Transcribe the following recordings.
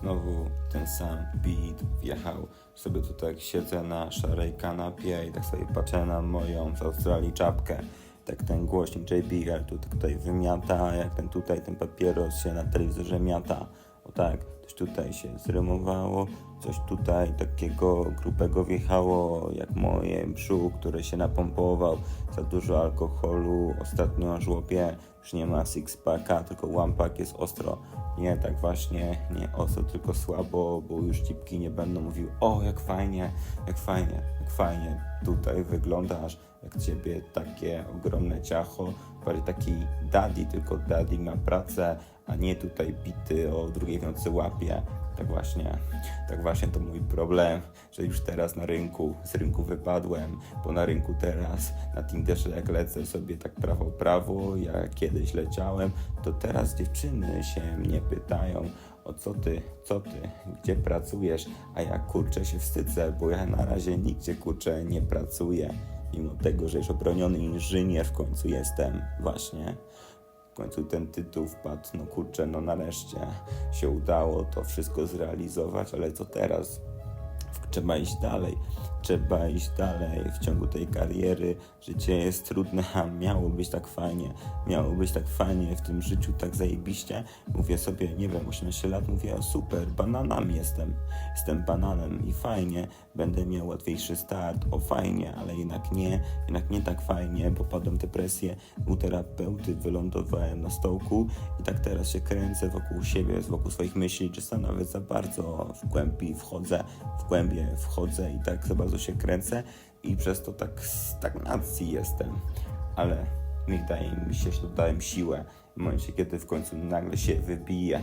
znowu ten sam beat wjechał. Sobie tutaj siedzę na szarej kanapie i tak sobie patrzę na moją z Australii czapkę. Tak ten głośnik JBL tu tutaj wymiata, jak ten tutaj ten papieros się na telewizorze miata. Tak, coś tutaj się zrymowało, coś tutaj takiego grubego wjechało, jak moje brzuch, który się napompował. Za dużo alkoholu, ostatnio żłopie, już nie ma six-packa, tylko one-pack jest ostro. Nie tak właśnie, nie ostro, tylko słabo, bo już cipki nie będą mówił o jak fajnie, jak fajnie, jak fajnie tutaj wyglądasz, jak ciebie takie ogromne ciacho, bardziej taki daddy, tylko daddy ma pracę, a nie tutaj bity o drugiej w nocy łapie. Tak właśnie, tak właśnie to mój problem, że już teraz na rynku, z rynku wypadłem, bo na rynku teraz, na Tinderze jak lecę sobie tak prawo prawo, jak kiedyś leciałem, to teraz dziewczyny się mnie pytają, o co ty, co ty, gdzie pracujesz, a ja kurczę się wstydzę, bo ja na razie nigdzie kurczę nie pracuję, mimo tego, że już obroniony inżynier w końcu jestem, właśnie. Końcu ten tytuł wpadł, no kurczę, no nareszcie się udało to wszystko zrealizować, ale co teraz? Trzeba iść dalej, trzeba iść dalej w ciągu tej kariery. Życie jest trudne, a miało być tak fajnie, miało być tak fajnie w tym życiu, tak zajebiście. Mówię sobie, nie wiem, 18 lat, mówię, o super, bananami jestem, jestem bananem i fajnie, będę miał łatwiejszy start, o fajnie, ale jednak nie, jednak nie tak fajnie, bo padłem depresję u terapeuty, wylądowałem na stołku i tak teraz się kręcę wokół siebie, wokół swoich myśli, czy sam nawet za bardzo w głębi wchodzę, w głębie wchodzę i tak za bardzo się kręcę i przez to tak stagnacji jestem, ale wydaje mi się, że dodałem siłę w momencie, kiedy w końcu nagle się wybiję.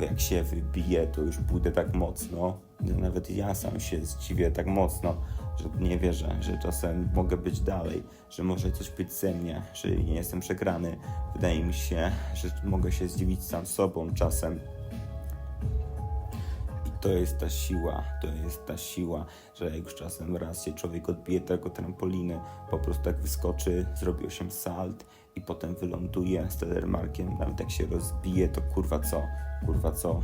Jak się wybiję, to już pójdę tak mocno, że nawet ja sam się zdziwię tak mocno, że nie wierzę, że czasem mogę być dalej, że może coś być ze mnie, że nie jestem przegrany. Wydaje mi się, że mogę się zdziwić sam sobą czasem, to jest ta siła, to jest ta siła, że jak już czasem raz się człowiek odbije tego trampoliny, po prostu tak wyskoczy, zrobi 8 salt i potem wyląduje z telemarkiem, nawet jak się rozbije, to kurwa co, kurwa co.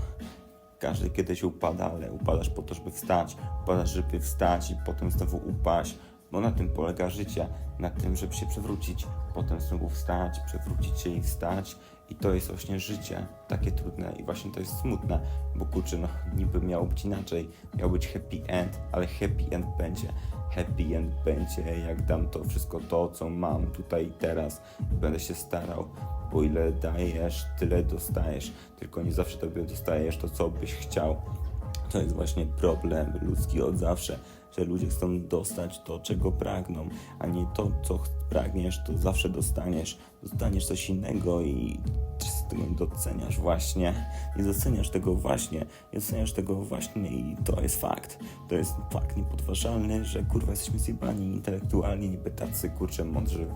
Każdy kiedyś upada, ale upadasz po to, żeby wstać, upadasz, żeby wstać i potem znowu upaść, bo na tym polega życie, na tym, żeby się przewrócić, potem znowu wstać, przewrócić się i wstać. I to jest właśnie życie, takie trudne i właśnie to jest smutne, bo kurczę, no niby miało być inaczej, miał być happy end, ale happy end będzie, happy end będzie, jak dam to wszystko to, co mam tutaj i teraz. Będę się starał, bo ile dajesz, tyle dostajesz, tylko nie zawsze tobie dostajesz to, co byś chciał. To jest właśnie problem ludzki od zawsze, że ludzie chcą dostać to, czego pragną, a nie to, co pragniesz, to zawsze dostaniesz. Dostaniesz coś innego i tego nie doceniasz właśnie. Nie doceniasz tego właśnie, nie doceniasz tego właśnie i to jest fakt. To jest fakt niepodważalny, że kurwa jesteśmy zjebani intelektualnie, niby tacy kurczę mądrzy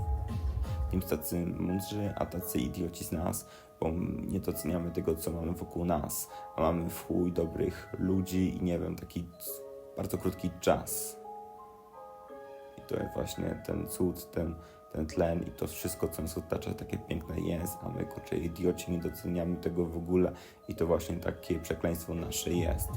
niby tacy mądrzy, a tacy idioci z nas, bo nie doceniamy tego, co mamy wokół nas. A mamy w chuj dobrych ludzi i nie wiem, taki bardzo krótki czas. I to jest właśnie ten cud, ten, ten tlen i to wszystko, co nas otacza, takie piękne jest, a my, kurczę, idioci, nie doceniamy tego w ogóle i to właśnie takie przekleństwo nasze jest.